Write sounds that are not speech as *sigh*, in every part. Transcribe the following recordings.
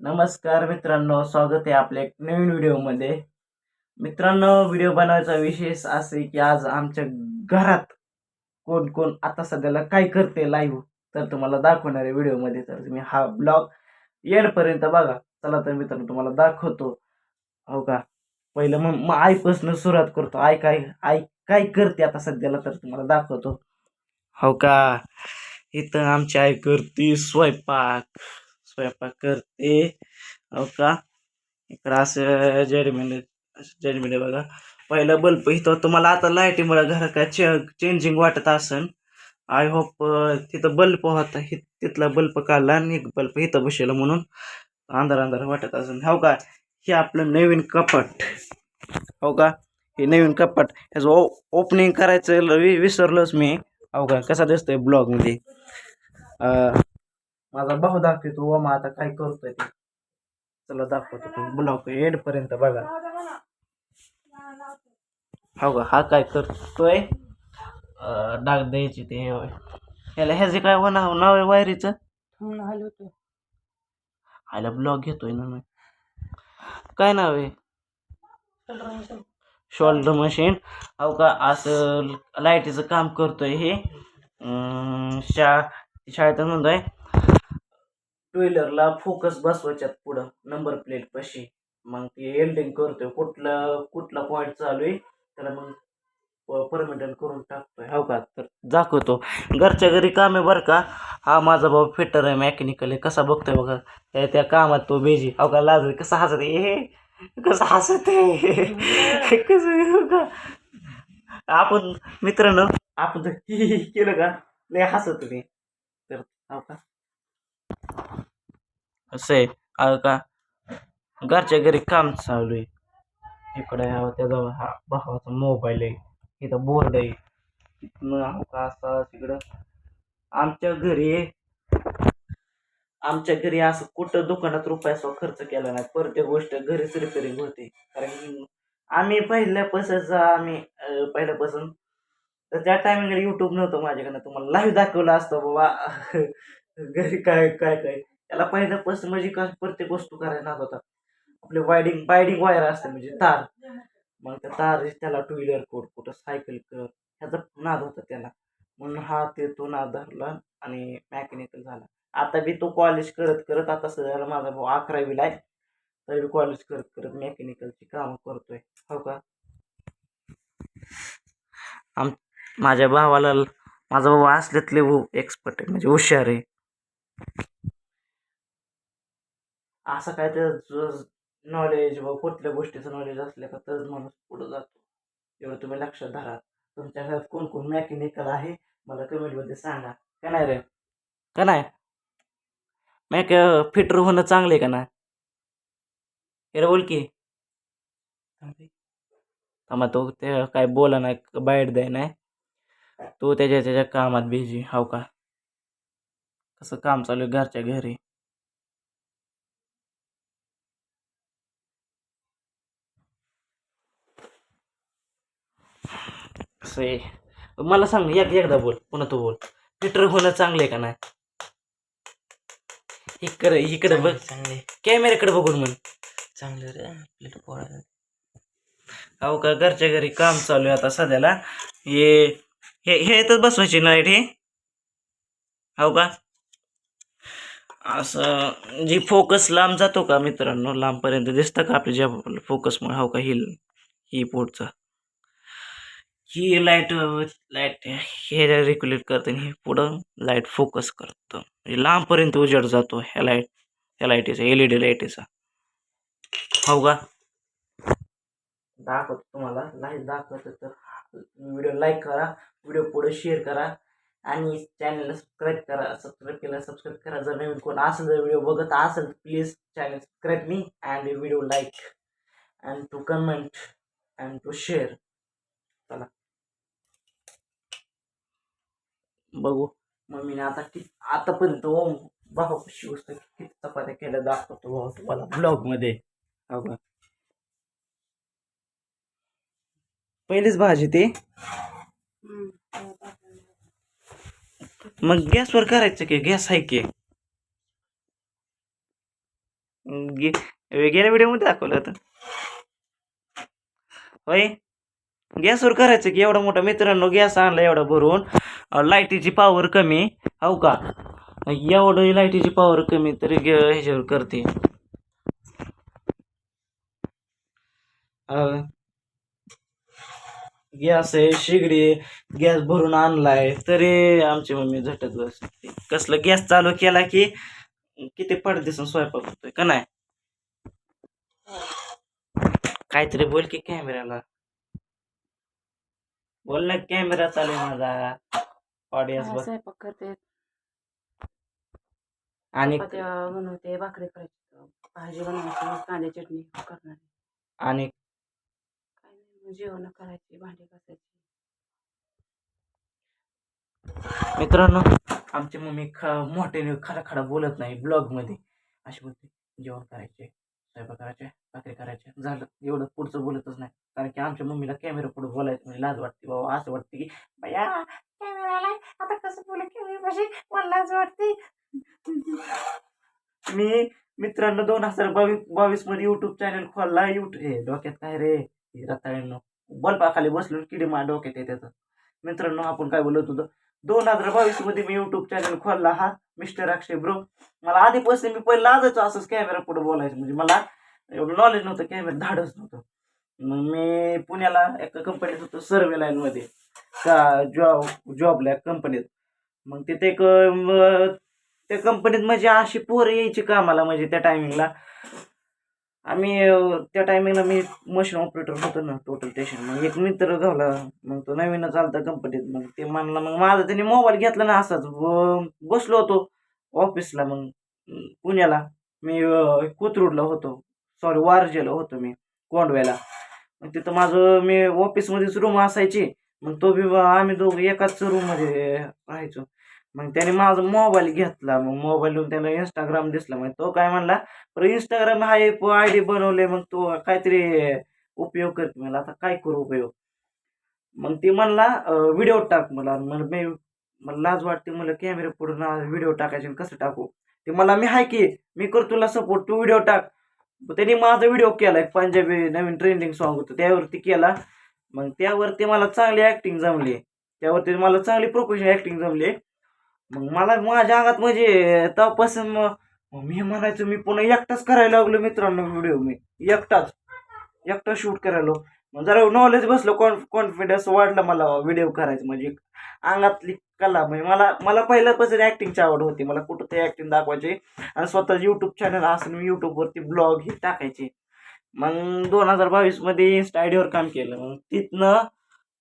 नमस्कार मित्रांनो स्वागत आहे आपल्या एक नवीन व्हिडिओमध्ये. मित्रांनो व्हिडिओ बनवायचा विशेष असे की आज आमच्या घरात कोण कोण आता सध्याला काय करते लाईव्ह तर तुम्हाला दाखवणार आहे व्हिडिओमध्ये. तर तुम्ही हा ब्लॉग येणपर्यंत बघा. चला तर मित्रांनो तुम्हाला दाखवतो. हो का? पहिलं मग मग आईपासून सुरुवात करतो. आई काय आई काय करते आता सध्याला तर तुम्हाला दाखवतो. हो का? इथं आमची आई करते स्वयंपाक. स्वयंपाक करते. हो का? इकडं असं जडमेंट जडमेंट बघा. पहिलं बल्ब इथं तुम्हाला आता लाईटीमुळे घर काय चे चेंजिंग वाटत असन. आय होप तिथं बल्ब होता. हि तिथला बल्ब काढला आणि एक बल्ब इथं बसवला म्हणून अंधार अंधार वाटत असन. हो का? हे आपलं नवीन कपाट. हो का? हे नवीन कपाट. ह्याचं ओ ओपनिंग करायचं विसरलोच मी. हो का? कसा दिसतोय? ब्लॉगमध्ये माझा भाऊ दाखवतो व मग आता काय करतोय ते? चला दाखवतो तो ब्लॉग एंडपर्यंत बघा. हो का? हा काय करतोय? डाग द्यायची ते. होय. याला ह्याचे काय नाव नाव आहे वायरीचं? ह्याला ब्लॉग घेतोय ना मी. काय नाव आहे? Shoulder machine. अहो का? असं लाईटीचं काम करतोय हे. शा शाळेत म्हणतोय. टू व्हीलरला फोकस बसवायच्यात पुढं नंबर प्लेट पाशी. मग ते एल्डिंग करतोय कुठलं कुठला पॉईंट चालू आहे त्याला मग परमिटन करून टाकतोय. हो का? तर दाखवतो. घरच्या घरी काम आहे बरं का? हा माझा भाऊ फिटर आहे मेकॅनिकल आहे. कसा बघतोय बघा? त्या त्या कामात तो बेजी हो का? लाज कसा हसत आहे? हे कसं हसत आहे? कसं का? आपण मित्रांनो आपण तर *laughs* केलं का? नाही हसत तुम्ही तर हो का? असे आहे अहो का? घरच्या घरी काम चालू आहे. इकडे हा त्याचा हा भावाचा मोबाईल आहे. इथं बोर्ड आहे. इथनं हो का असं तिकडं? आमच्या घरी आमच्या घरी असं कुठं दुकानात रुपयाचा खर्च केला नाही. प्रत्येक गोष्ट घरीच रिपेरिंग होते. कारण आम्ही पहिल्यापासूनचा आम्ही पहिल्यापासून तर त्या टायमिंगला यूट्यूब नव्हतं माझ्याकडनं. तुम्हाला लाईव्ह दाखवलं असतं बाबा. *laughs* घरी काय काय काय? त्याला पहिल्यापासून म्हणजे का प्रत्येक वस्तू करायला नाद होता. आपले वायडिंग बायडिंग वायर असते म्हणजे तार. मग त्या तार त्याला टू व्हीलर कोड कुठं सायकल कर ह्याचा नाद होता त्याला. म्हणून हा ते तो नाद धरला आणि मॅकॅनिकल झाला. आता बी तो कॉलेज करत करत आता सध्याला माझा भाऊ अकरावीला आहे. तरी कॉलेज करत करत मेकॅनिकलची कामं करतोय. हो का? आम माझ्या भावाला माझा भाऊ असल्यातले एक्सपर्ट आहे म्हणजे हुशार आहे. असं काय तर नॉलेज व कुठल्या गोष्टीचं नॉलेज असलं का तरच माणूस पुढं जातो. एवढं तुम्ही लक्षात धरा. तुमच्या घरात कोण कोण मेकॅनिकल आहे मला कमेंटमध्ये सांगा. का नाही रे? का नाही? मॅक फिटर होणं चांगलं आहे का नाही? हे रे बोल की. थांबा तो ते काय बोला नाही बाईट द्याय नाही. तो त्याच्या त्याच्या कामात बिझी हो का? कसं काम चालू आहे घरच्या घरी? असं आहे. मला सांग एक एकदा बोल पुन्हा तू बोल. फिटर होणं चांगलं आहे का नाही? इकडे इकडे बघ. चांगले कॅमेऱ्याकडे बघून म्हण. चांगले रे आपल्याला पोळा अहो का घरच्या घरी काम चालू आहे आता सध्याला. हे हे हे तर बसवायची लाइट हे. हो का? असं जी फोकस लांब जातो का मित्रांनो? लांबपर्यंत दिसतं का आपल्या ज्या फोकसमुळे हो का ही ही पोटचा. ही लाइट लाइट हे रेग्युलेट करते आणि हे पुढं लाइट फोकस करतं. म्हणजे लांबपर्यंत उजेड जातो ह्या लाइट ह्या लाईटीचा एल ई डी लाईटीचा. हो का? दाखवतो तुम्हाला. लाइट दाखवतो तर व्हिडिओ लाईक करा व्हिडिओ पुढे शेअर करा आणि चॅनलला सबस्क्राईब करा. सबस्क्राईब केला सबस्क्राईब करा. जर नवीन कोण असेल जर व्हिडिओ बघत असेल तर please channel subscribe me and video like. And to comment and to share चला. बघू. मम्मीने आता किती आतापर्यंत ओम बाबा कशी गोष्ट किती चपात्या केल्या दाखवतो भाऊ तुम्हाला ब्लॉगमध्ये. हो का? पहिलीच भाजी ती. मग गॅसवर करायचं की गॅस आहे की? गे गेल्या व्हिडिओमध्ये दाखवलं होतं. होय? गॅसवर करायचं की एवढा मोठा मित्रांनो गॅस आणला एवढा भरून. लाईटीची पॉवर कमी. हो का? एवढं लाईटीची पॉवर कमी तरी ह्याच्यावर करते. गॅस आहे शिगडी गॅस भरून आणलाय तरी आमची मम्मी झटत बसते. कसलं गॅस चालू केला की किती पडदेसून स्वयंपाक होतोय का नाही? काहीतरी बोल की कॅमेऱ्याला बोल ना कॅमेरा चालू आहे माझा. ऑडियन्स बघ. स्वयंपाक करते. आणि चपात्या बनवते भाकरी करायची. भाजी बनवायची कांदे चटणी करणार आणि काय नाही जेवण करायची भांडी घासायची. मित्रांनो आमची मम्मी ख मोठ्याने खडा खडा बोलत नाही ब्लॉगमध्ये. अशी बोलते जेवण करायचे. स्वयंपाक करायचे भाकरी करायचे झालं. एवढं पुढचं बोलतच नाही. कारण की आमच्या मम्मीला कॅमेरा पुढे बोलायचं म्हणजे लाज वाटते बाबा असं वाटते की बया कॅमेराला आता कसं बोला? कॅमेराशी मला लाज वाटते. मी मित्रांनो दोन हजार बावीस बावीसमध्ये युट्यूब चॅनल खोलला. युट्यूब हे डोक्यात काय रे? रताळ्यांनो. बल्पाखाली बसलो किडी मा डोक्यात येते मित्रांनो आपण काय बोलत होतो? दोन हजार बावीसमध्ये मी युट्यूब चॅनल खोलला हा मिस्टर अक्षय ब्रो मला आधीपासून मी पहिले लाजायचो असंच कॅमेरा पुढे बोलायचं. म्हणजे मला एवढं नॉलेज नव्हतं कॅमेरा धाडच नव्हतं. मग मी पुण्याला एका कंपनीत होतो सर्वे लाईन मध्ये का जॉब जॉबला कंपनीत मग तिथे एक त्या कंपनीत म्हणजे अशी पोरं यायची कामाला म्हणजे त्या टायमिंगला आम्ही त्या टायमिंगला मी मशीन ऑपरेटर होतो ना टोटल स्टेशन मग एक मित्र घावला मग तो नवीनच चालता कंपनीत मग ते म्हणला मग माझा त्यांनी मोबाईल घेतला ना असाच. बसलो होतो ऑफिसला मग पुण्याला. मी अं, कोथरूडला होतो. सॉरी वारजेला होतो मी कोंडव्याला. मग तिथं माझं मी ऑफिसमध्येच रूम असायची. मग तो बी आम्ही दोघं एकाच रूममध्ये राहायचो. मग त्याने माझा मोबाईल घेतला. मग मोबाईलवरून त्याला इंस्टाग्राम दिसला. मग तो काय म्हणला पर इंस्टाग्राम हा एक आय डी बनवले मग तो काहीतरी उपयोग करते. मला आता काय करू उपयोग? मग ती म्हणला व्हिडिओ टाक मला. मला मी मला लाज वाटते. मला कॅमेरा पुढून व्हिडिओ टाकायचे आणि कसं टाकू? ते मला मी हाय की मी करतो तुला सपोर्ट तू व्हिडिओ टाक. मग त्यांनी माझा व्हिडिओ केला. एक पंजाबी नवीन ट्रेंडिंग सॉन्ग होतं. त्यावरती केला. मग त्यावरती मला चांगली ॲक्टिंग जमली. त्यावरती मला चांगली प्रोफेशनल ॲक्टिंग जमली. मग मला माझ्या अंगात म्हणजे तेव्हापासून मग मी म्हणायचो मी पुन्हा एकटाच करायला लागलो मित्रांनो व्हिडिओ मी एकटाच एकटा शूट करायलो. मग जरा नॉलेज बसलो कॉन्फ कॉन्फिडन्स वाढला मला व्हिडिओ करायचं म्हणजे अंगातली कला म्हणजे मला मला पहिल्यापासून ॲक्टिंगची आवड होती. मला कुठं ते ॲक्टिंग दाखवायची आणि स्वतःच यूट्यूब चॅनल असून मी यूट्यूबवरती ब्लॉग हे टाकायचे. मग दोन हजार बावीसमध्ये इन्स्टा आयडीवर काम केलं. मग तिथनं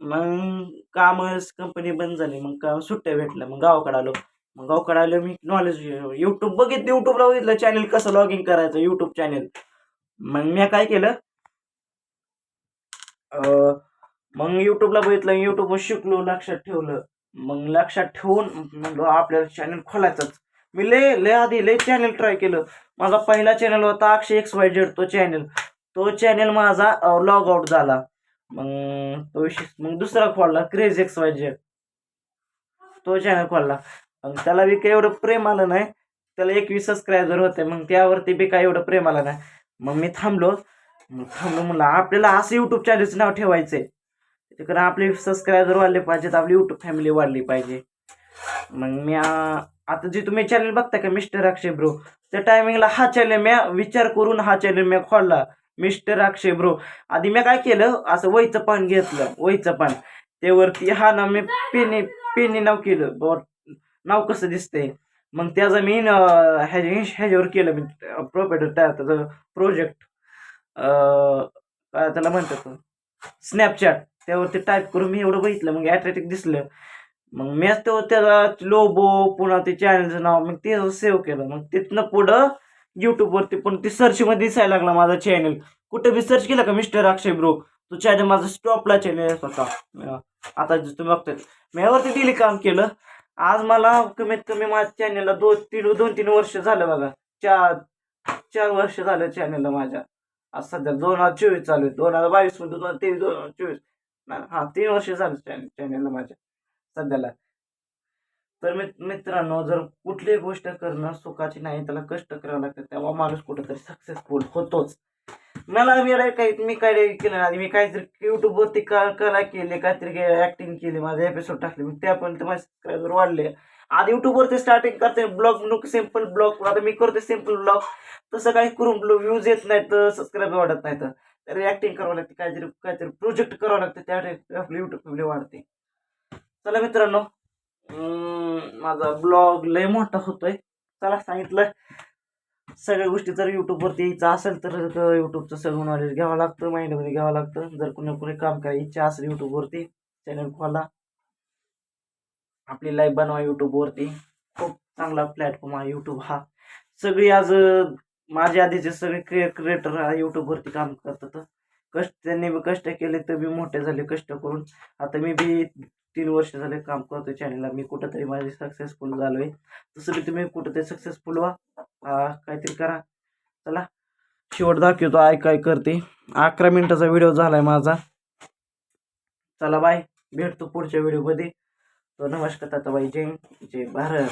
मग कामच कंपनी बंद झाली. मग काम सुट्ट्या भेटल्या. मग गावाकडे आलो. मग गावाकडे आलो मी नॉलेज यूट्यूब बघितलं. यूट्यूबला बघितलं. चॅनल कसं लॉग इन करायचं? यूट्यूब चॅनल मग मी काय केलं? मग यूट्यूबला बघितलं. यूट्यूबवर शिकलो लक्षात ठेवलं. मग लक्षात ठेवून म्हणलो आपल्याला चॅनल खोलायचंच. मी लय लय आधी लय चॅनल ट्राय केलं. माझा पहिला चॅनल होता अक्षय एक्स वाय झेड तो चॅनल तो चॅनल माझा लॉग आउट झाला. मग तो विषय मग दुसरा खोलला क्रेज एक्स वाय जेड तो चॅनल खोलला. मग त्याला बी काही एवढं प्रेम आलं नाही. त्याला एकवीस सबस्क्रायबर होते. मग त्यावरती बी काय एवढं प्रेम आलं नाही. मग मी थांबलो. मग थांबलो म्हणलं आपल्याला असं यूट्यूब चॅनलचं नाव ठेवायचं आहे त्याच्याकडे आपले सबस्क्रायबर वाढले पाहिजेत. आपली यूट्यूब फॅमिली वाढली पाहिजे. मग मी आता जे तुम्ही चॅनल बघता का मिस्टर अक्षय ब्रो त्या टायमिंगला हा चॅनल मी विचार करून हा चॅनल मी खोलला. Mister Akshay bro. आधी मी काय केलं? असं वहीचं पान घेतलं. वहीचं पान. त्यावरती हा नाव मी पेनी पेनी नाव केलं. ब नाव कसं दिसतंय? मग त्याचं मी न, ह्याच्या ह्याच्यावर केलं मी प्रोपेटर त्याचं प्रोजेक्ट काय त्याला म्हणतात? स्नॅपचॅट त्यावरती टाईप करून मी एवढं बघितलं. मग ॲट्रॅक्टिव्ह दिसलं. मग मी त्यावर त्याचा लोबो पुन्हा ते चॅनलचं नाव मग ते सेव्ह केलं. मग तिथनं पुढं यूट्यूबवरती पण ती सर्चमध्ये दिसायला लागला माझा चॅनल कुठं बी सर्च केलं का मिस्टर अक्षय ब्रो तो चॅनल माझा स्टॉपला चॅनल होता आता तुम्ही बघताय मी यावरती डेली काम केलं. आज मला कमीत कमी माझ्या चॅनलला दोन तीन दोन तीन वर्ष झालं बघा. चार चार वर्ष झालं चॅनलला माझ्या. आज सध्या दोन हजार चोवीस चालू आहे. दोन हजार बावीसमध्ये दोन हजार तेवीस दोन हजार चोवीस. हा तीन वर्ष झालं चॅनल चॅनलला माझ्या. सध्याला. तर मित्रांनो जर कुठलीही गोष्ट करणं सुखाची नाही त्याला कष्ट करावं लागतं तेव्हा माणूस कुठेतरी सक्सेसफुल होतोच. मला मी काही मी काय केलं नाही. मी काहीतरी युट्यूबवरती का कला केली काहीतरी ऍक्टिंग केली माझे एपिसोड टाकले मग त्या पण माझे सबस्क्रायबर वाढले. आधी युट्यूबवरती स्टार्टिंग करते ब्लॉग नुक सिंपल ब्लॉग आता मी करते सिंपल ब्लॉग तसं काही करून व्ह्यूज येत नाहीत सबस्क्रायबर वाढत नाहीत. तर ऍक्टिंग करावं लागते काहीतरी काहीतरी प्रोजेक्ट करावं लागतं त्या आपली युट्यूब फॅमिली वाढते. चला मित्रांनो माझा ब्लॉग लय मोठा होतोय. चला सांगितलं. सगळ्या गोष्टी जर युट्यूबवरती यायचं असेल तर युट्यूबचं सगळं नॉलेज घ्यावं लागतं माइंडमध्ये घ्यावं लागतं. जर कुणी कुणी काम करायची इच्छा असेल युट्यूबवरती चॅनल खोला. आपली लाईफ बनवा युट्यूबवरती खूप चांगला प्लॅटफॉर्म आहे यूट्यूब हा. सगळी आज माझ्या आधीचे सगळे क्रिए क्रिएटर यूट्यूबवरती काम करतात. कष्ट त्यांनी बी कष्ट केले तर बी मोठे झाले कष्ट करून. आता मी बी तीन वर्ष झाले काम करतो चॅनलला मी कुठंतरी माझे सक्सेसफुल झालो आहे तसं बी तुम्ही कुठंतरी सक्सेसफुल व्हा. काहीतरी करा. चला शेवट दाखवतो. आय काय करते. अकरा मिनिटाचा व्हिडिओ झालाय माझा. चला बाय भेटतो पुढच्या व्हिडिओमध्ये तो नमस्कार ताताबाई. जय जय भारत.